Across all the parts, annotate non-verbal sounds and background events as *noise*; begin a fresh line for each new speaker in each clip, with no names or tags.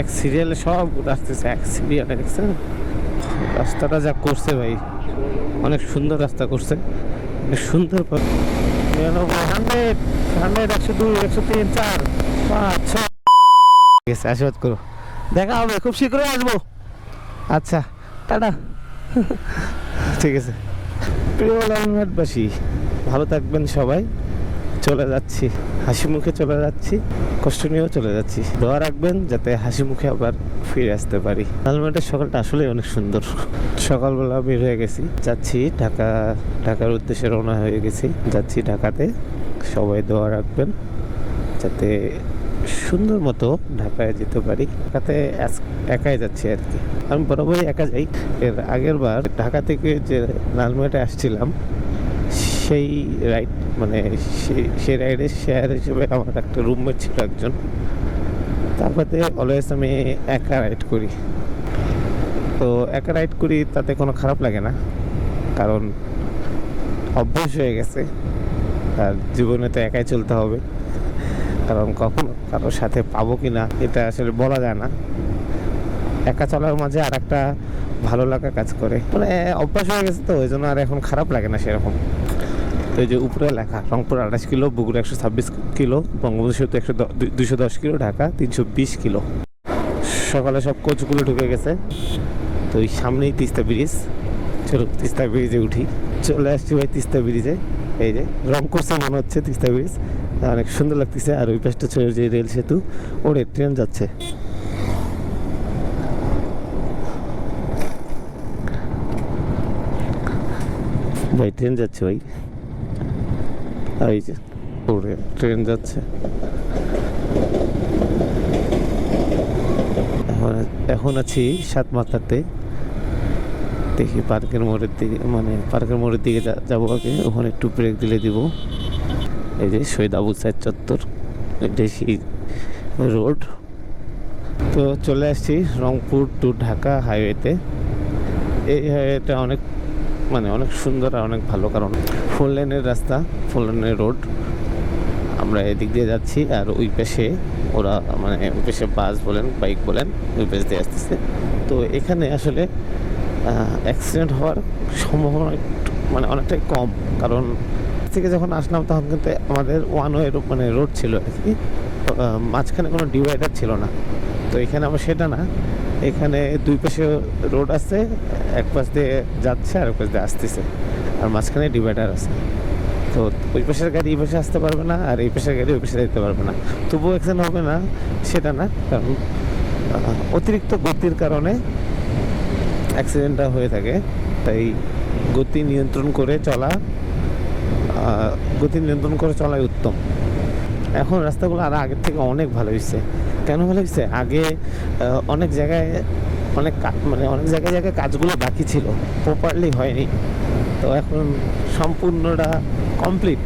এক সিরিয়ালে সব আসতেছে, এক সিরিয়ালে দেখছেন? রাস্তাটা যা করছে ভাই, অনেক সুন্দর রাস্তা করছে সুন্দর হান্ড্রেড হান্ড্রেড একশো দুই, একশো তিন, চার, পাঁচ ঠিক আছে আশীর্বাদ করো। দেখা হবে, খুব শীঘ্রই আসব। আচ্ছা টাটা। *laughs* ঠিক আছে। প্রিয় ভালো থাকবেন সবাই। চলে যাচ্ছি। হাসি মুখে চলে যাচ্ছি। কষ্ট নিয়েও চলে যাচ্ছি। দোয়া রাখবেন যাতে হাসি মুখে আবার ফিরে আসতে পারি। লালমাটের সকালটা আসলে অনেক সুন্দর। সকালবেলা বের হয়ে গেছি। যাচ্ছি ঢাকা, ঢাকার উদ্দেশ্যে রওনা হয়ে গেছি। যাচ্ছি ঢাকাতে। সবাই দোয়া রাখবেন যাতে সুন্দর মতো ঢাকায় যেতে পারি। ঢাকাতে একাই যাচ্ছি আর কি। আমি বরাবরই একা যাই। এর আগের বার ঢাকা থেকে যে লালমেটে আসছিলাম সেই রাইড মানে সেই- রাইডের শেয়ার হিসেবে আমার একটা রুমমেট ছিল একজন। তারপরে অলওয়েজ আমি একা রাইড করি। তো একা রাইড করি, তাতে কোনো খারাপ লাগে না। কারণ অভ্যাস হয়ে গেছে। আর জীবনে তো একাই চলতে হবে। কারণ কখনো কারোর সাথে পাবো কি না এটা আসলে বলা যায় না। একা চলার মাঝে আর একটা ভালো লাগা কাজ করে। মানে অভ্যাস হয়ে গেছে তো, ওই জন্য আর এখন খারাপ লাগে না সেরকম। তো এই যে উপরে লেখা, রংপুর আঠাশ কিলো, বগুড়া একশো ছাব্বিশ কিলো, বঙ্গবন্ধু সেতু একশো দুশো দশ কিলো, ঢাকা তিনশো বিশ কিলো। সকালে সব কোচগুলো ঢুকে গেছে। তো ওই সামনেই তিস্তা ব্রিজ। চলো তিস্তা ব্রিজে উঠি। চলে আসছি ভাই তিস্তা ব্রিজে। এই যে রং করছে মনে হচ্ছে তিস্তা ব্রিজ। অনেক সুন্দর লাগতেছে। আর ওই পাশটা ছিল যে রেল সেতু। ওরে, ট্রেন যাচ্ছে। ভাই, ট্রেন যাচ্ছে ভাই। এই যে ওরে ট্রেন যাচ্ছে। এখন আছি সাত মাথাতে দেখি পার্কের মোড়ের দিকে মানে পার্কের মোড়ের দিকে যাব আগে। ওখানে একটু ব্রেক দিলে দিব। এই যে শহীদ আবুল সাইদ চত্বর সেই রোড। তো চলে আসছি রংপুর টু ঢাকা হাইওয়েতে। এই হাইওয়েটা অনেক মানে অনেক সুন্দর আর অনেক ভালো, কারণ ফোর লেনের রাস্তা ফোর লেনের রোড আমরা এদিক দিয়ে যাচ্ছি আর ওই পাশে ওরা মানে ওই পাশে বাস বলেন বাইক বলেন, ওই পাশ দিয়ে আসতেছে। তো এখানে আসলে অ্যাক্সিডেন্ট হওয়ার সম্ভাবনা একটু মানে অনেকটাই কম, কারণ থেকে যখন আসলাম তখন কিন্তু আমাদের ওয়ান ওয়ে মানে রোড ছিল আর কি। মাঝখানে কোনো ডিভাইডার ছিল না। তো এখানে আমার সেটা না এখানে দুই পাশে রোড আছে, এক পাশ দিয়ে যাচ্ছে আর এক পাশ দিয়ে আসতেছে। আর মাঝখানে ডিভাইডার আছে। তো ওই পাশের গাড়ি এই পাশে আসতে পারবে না আর এই পাশের গাড়ি ওই পাশে যেতে পারবে না। তবুও অ্যাক্সিডেন্ট হবে না, সেটা না, কারণ অতিরিক্ত গতির কারণে অ্যাক্সিডেন্টটা হয়ে থাকে। তাই গতি নিয়ন্ত্রণ করে চলা গতি নিয়ন্ত্রণ করে চলাই উত্তম। এখন রাস্তাগুলো আর আগের থেকে অনেক ভালো হয়েছে কেন ভালো লাগছে আগে অনেক জায়গায়, অনেক মানে অনেক জায়গায় জায়গায় কাজগুলো বাকি ছিল প্রপারলি হয়নি। তো এখন সম্পূর্ণটা কমপ্লিট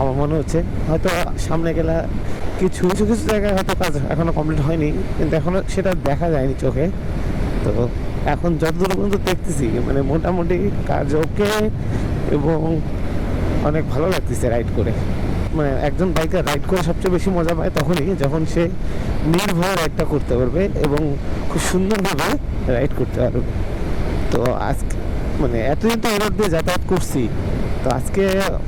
আমার মনে হচ্ছে। হয়তো সামনে গেলে কিছু কিছু কিছু জায়গায় হয়তো কাজ এখনও কমপ্লিট হয়নি, কিন্তু এখনও সেটা দেখা যায়নি চোখে। তো এখন যতদূর পর্যন্ত দেখতেছি মানে মোটামুটি কাজ ওকে এবং অনেক ভালো লাগতেছে রাইড করে। মানে একজন বাইকার রাইড করে সবচেয়ে বেশি মজা পায় তখনই যখন সে নির্ভয় রাইডটা করতে পারবে এবং খুব সুন্দরভাবে রাইড করতে পারবে। তো আজকে মানে এতদিন তো রোড দিয়ে যাতায়াত করছি, তো আজকে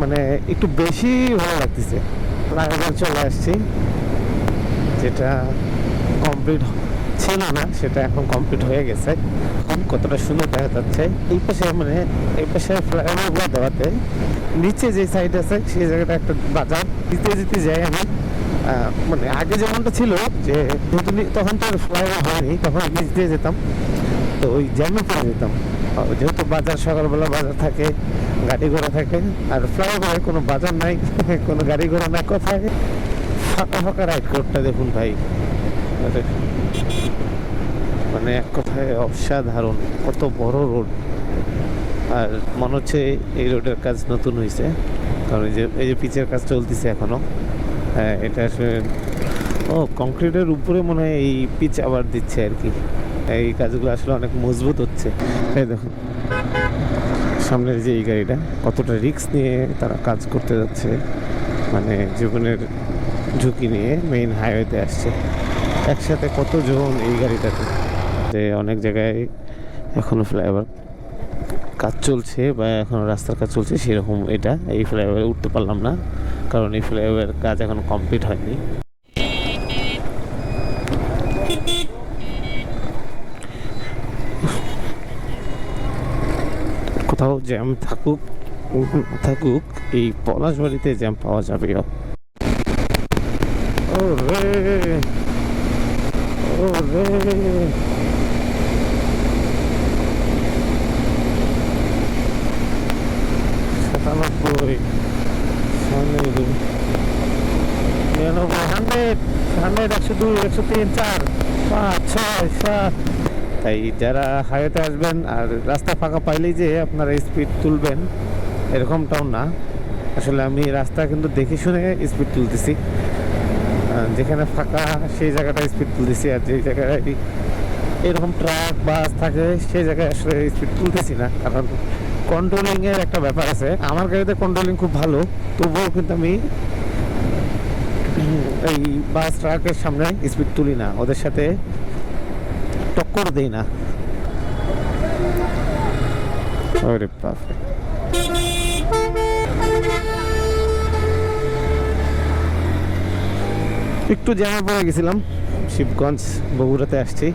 মানে একটু বেশি ভালো লাগতেছে। লাগাতার চলে আসছি, যেটা কমপ্লিট ছিল না সেটা এখন কমপ্লিট হয়ে গেছে। কতটা সুন্দর দেখা যাচ্ছে। এই পাশে মানে এই পাশে ফ্লাইওভারগুলো দেওয়াতে নিচে যে সাইড আছে সেই জায়গাটা একটা বাজার। দিতে দিতে যাই আমি। মানে আগে যেমনটা ছিল যে তখন তো ফ্লাইওভার হয়নি তখন নিচ দিয়ে যেতাম। তো ওই জ্যামে পড়ে যেতাম। যেহেতু বাজার সকালবেলা বাজার থাকে গাড়ি ঘোড়া থাকে আর ফ্লাইওভারে কোনো বাজার নাই *laughs* কোনো গাড়ি ঘোড়া না কোথায়? ফাঁকা ফাঁকা রাইড রোডটা দেখুন ভাই। আরে, মানে এক কথায় অসাধারণ কত বড় রোড। আর মনে হচ্ছে এই রোডের কাজ নতুন হয়েছে কারণ এই যে এই যে পিচের কাজ চলতেছে এখনও হ্যাঁ এটা আসলে, ও, কংক্রিটের উপরে মনে হয় এই পিচ আবার দিচ্ছে আর কি। এই কাজগুলো আসলে অনেক মজবুত হচ্ছে। এই দেখুন সামনের যে এই গাড়িটা, কতটা রিস্ক নিয়ে তারা কাজ করতে যাচ্ছে। মানে জীবনের ঝুঁকি নিয়ে মেইন হাইওয়েতে আসছে। একসাথে কতজন এই গাড়িটাতে? যে অনেক জায়গায় এখনও ফ্লাইওভার কাজ চলছে বা এখনও রাস্তার কাজ চলছে সেরকম এটা। এই ফ্লাইওভারে উঠতে পারলাম না, কারণ এই ফ্লাইওভারের কাজ এখনও কমপ্লিট হয়নি। কোথাও জ্যাম থাকুক থাকুক, এই পলাশবাড়িতে জ্যাম পাওয়া যাবে ও তাই যারা হাইওয়েতে আসবেন আর রাস্তা ফাঁকা পাইলেই যে আপনারা স্পিড তুলবেন, এরকমটাও না। আসলে আমি রাস্তা কিন্তু দেখে শুনে স্পিড তুলতেছি। যেখানে ফাঁকা, সেই জায়গাটা স্পিড তুলতেছি আর যে জায়গায় এরকম ট্রাক বাস থাকে, সেই জায়গায় আসলে স্পিড তুলতেছি না। কারণ কন্ট্রোলিং এর একটা ব্যাপার আছে। আমার গাড়িতে কন্ট্রোলিং খুব ভালো, তবুও কিন্তু আমি এই বাস ট্রাকের সামনে স্পিড তুলি না। ওদের সাথে টক্কর দেই না। ওরে একটু জ্যামে পড়ে গেছিলাম। শিবগঞ্জ, বগুড়াতে আসছি।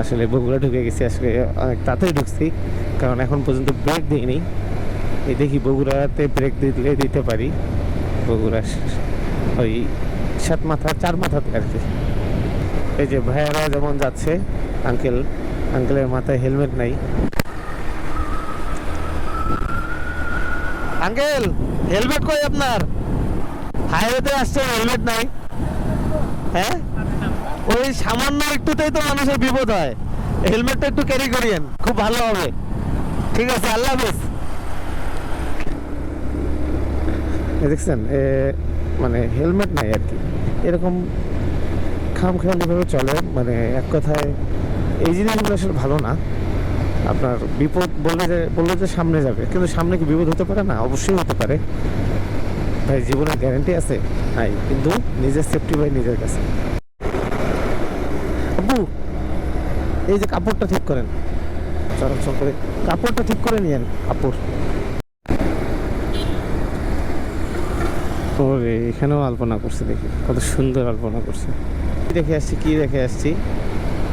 আসলে বগুড়া ঢুকে গেছি, আসলে অনেক তাড়াতাড়ি ঢুকছি। কারণ এখন পর্যন্ত ব্রেক দিইনি। এই দেখি বগুড়াতে ব্রেক দিলে দিতে পারি। বগুড়া ওই সাত মাথা, চার মাথাতে আর কি। এই যে ভাইয়ারা যেমন যাচ্ছে আঙ্কেল আঙ্কেলের মাথায় হেলমেট নাই। আঙ্কেল হেলমেট কই আপনার? হাইওয়েতে আসছে হেলমেট নাই। হ্যাঁ? ওই সামান্য একটুতেই তো মানুষের বিপদ হয়। হেলমেটটা একটু ক্যারি করিয়েন, খুব ভালো হবে। ঠিক আছে, আল্লাহ হাফেজ। দেখছেন মানে হেলমেট নাই আর কি। এরকম খাম খেয়ালিভাবে চলে মানে এক কথায় এই জিনিসগুলো আসলে ভালো না। আপনার বিপদ বললে যে বললে যে সামনে যাবে, কিন্তু সামনে কি বিপদ হতে পারে? না, অবশ্যই হতে পারে। ভাই, জীবনের গ্যারান্টি আছে। নাই কিন্তু নিজের সেফটি ভাই নিজের কাছে। আব্বু, এই যে কাপড়টা ঠিক করেন। চরম করে কাপড়টা ঠিক করে নিয়েন, কাপড়। ওরে, এখানেও আলপনা করছে দেখি। কত সুন্দর আলপনা করছে। কি দেখে আসছি, কি দেখে আসছি?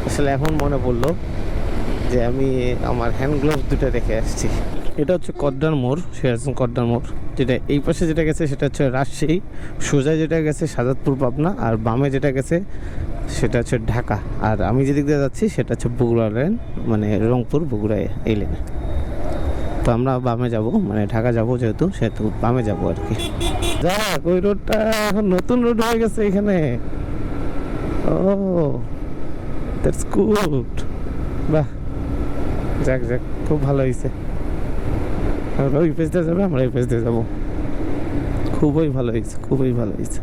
আসলে এখন মনে পড়ল যে আমি আমার হ্যান্ড গ্লোভস দুটো দেখে আসছি। এটা হচ্ছে কদ্দার মোড়, সিরাজগঞ্জ কদ্দার মোড়। যেটা এই পাশে যেটা গেছে সেটা হচ্ছে রাজশাহী সোজা যেটা গেছে সাজাদপুর পাবনা, আর বামে যেটা গেছে সেটা হচ্ছে ঢাকা। আর আমি যেদিক দিয়ে যাচ্ছি সেটা হচ্ছে বগুড়া লেন মানে রংপুর বগুড়া এই লেনে। তো আমরা বামে যাব মানে ঢাকা যাব যেহেতু, সেহেতু বামে যাব আর কি। যাক, ওই রোডটা এখন নতুন রোড হয়ে গেছে এখানে। ও দ্যাটস গুড বাহ, যাক যাক, খুব ভালো হয়েছে আমরা ওই পেজটা যাবে আমরা এই পেজটা যাব খুবই ভালো হয়েছে, খুবই ভালো হয়েছে।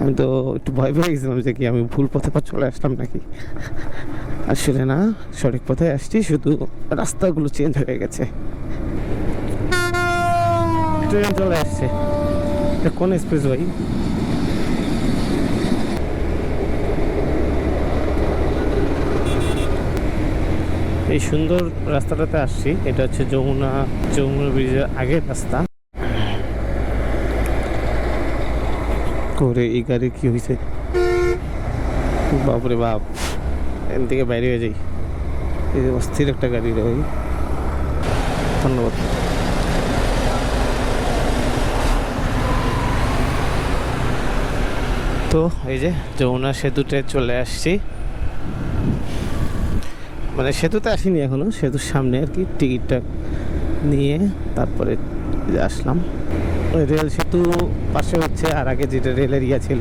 আমি তো একটু ভয় পেয়ে গেছিলাম যে কি আমি ভুল পথে পা চলে আসলাম নাকি? আসলে না, সঠিক পথে আসছি, শুধু রাস্তাগুলো চেঞ্জ হয়ে গেছে। ট্রেন চলে আসছে। এটা কোন এক্সপ্রেস ভাই এই সুন্দর রাস্তাটাতে আসছি। এটা হচ্ছে যমুনা যমুনা ব্রিজের আগের রাস্তা। করে এই গাড়ি কি হয়েছে বাপরে বাপ। এখান থেকে বাইরে হয়ে যাই। এই যে অস্থির একটা গাড়ি রে ভাই। ধন্যবাদ। তো এই যে যমুনা সেতুতে চলে আসছি। মানে সেতুতে আসিনি এখনও, সেতুর সামনে আর কি টিকিটটা নিয়ে তারপরে আসলাম। ওই রেল সেতু পাশে হচ্ছে আর আগে যেটা রেলের ইয়া ছিল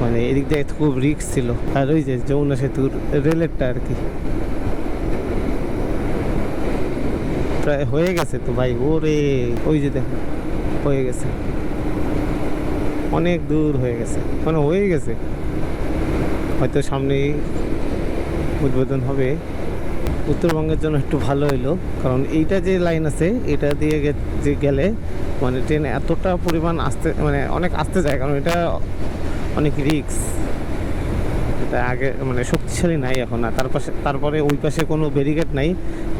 মানে এদিক দিয়ে খুব রিক্স ছিল। আর ওই যে যমুনা সেতুর রেলেরটা আর কি। প্রায় হয়ে গেছে তো ভাই, ওরে, ওই যে দেখো, হয়ে গেছে। অনেক দূর হয়ে গেছে মানে হয়ে গেছে। হয়তো সামনেই উদ্বোধন হবে। উত্তরবঙ্গের জন্য একটু ভালো হইল, কারণ এইটা যে লাইন আছে, এটা দিয়ে যে গেলে মানে ট্রেন এতটা পরিমাণ আসতে মানে অনেক আসতে যায়, কারণ এটা অনেক রিক্স এটা আগে মানে শক্তিশালী নাই এখন, আর তার পাশে তারপরে ওই পাশে কোনো ব্যারিকেড নাই,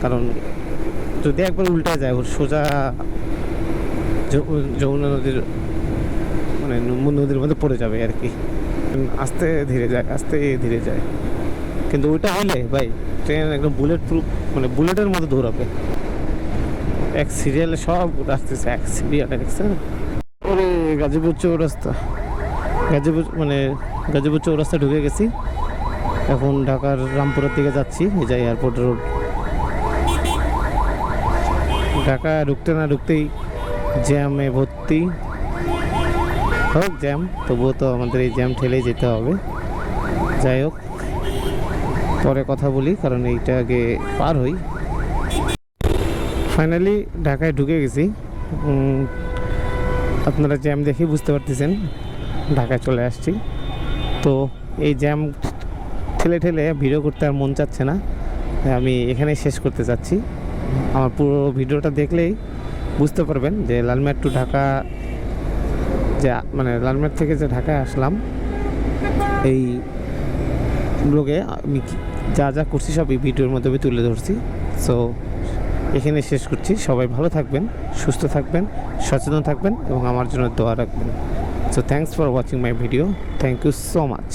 কারণ যদি একবার উল্টা যায়, ওর সোজা যমুনা নদীর মানে নদীর মধ্যে পড়ে যাবে আর কি। আস্তে ধীরে যায়, আস্তে ধীরে যায়। কিন্তু ওইটা হলে ভাই। ট্রেন একদম বুলেট প্রুফ মানে বুলেটের মতো দৌড়াবে। এক সিরিয়ালে সব আসতেছে, এক সিরিয়ালে দেখছেন ওরে, গাজীপুর চৌরাস্তা। গাজীপুর মানে গাজীপুর চৌরাস্তা ঢুকে গেছি। এখন ঢাকার রামপুরের দিকে যাচ্ছি, এই যে এয়ারপোর্ট রোড ঢাকা ঢুকতে না ঢুকতেই জ্যামে ভর্তি। হোক জ্যাম, তবুও তো আমাদের এই জ্যাম ঠেলেই যেতে হবে। যাই হোক পরে কথা বলি, কারণ এইটা আগে পার হই। ফাইনালি ঢাকায় ঢুকে গেছি। আপনারা জ্যাম দেখেই বুঝতে পারতেছেন, ঢাকায় চলে আসছি। তো এই জ্যাম ঠেলে ঠেলে ভিডিও করতে আর মন চাচ্ছে না। আমি এখানেই শেষ করতে চাচ্ছি। আমার পুরো ভিডিওটা দেখলেই বুঝতে পারবেন যে লালমেট টু ঢাকা যে মানে লালমেট থেকে যে ঢাকায় আসলাম, এই ব্লগে আমি যা যা করছি সবই ভিডিওর মাধ্যমে তুলে ধরছি। সো এখানে শেষ করছি। সবাই ভালো থাকবেন, সুস্থ থাকবেন, সচেতন থাকবেন এবং আমার জন্য দোয়া রাখবেন। So thanks for watching my video thank you so much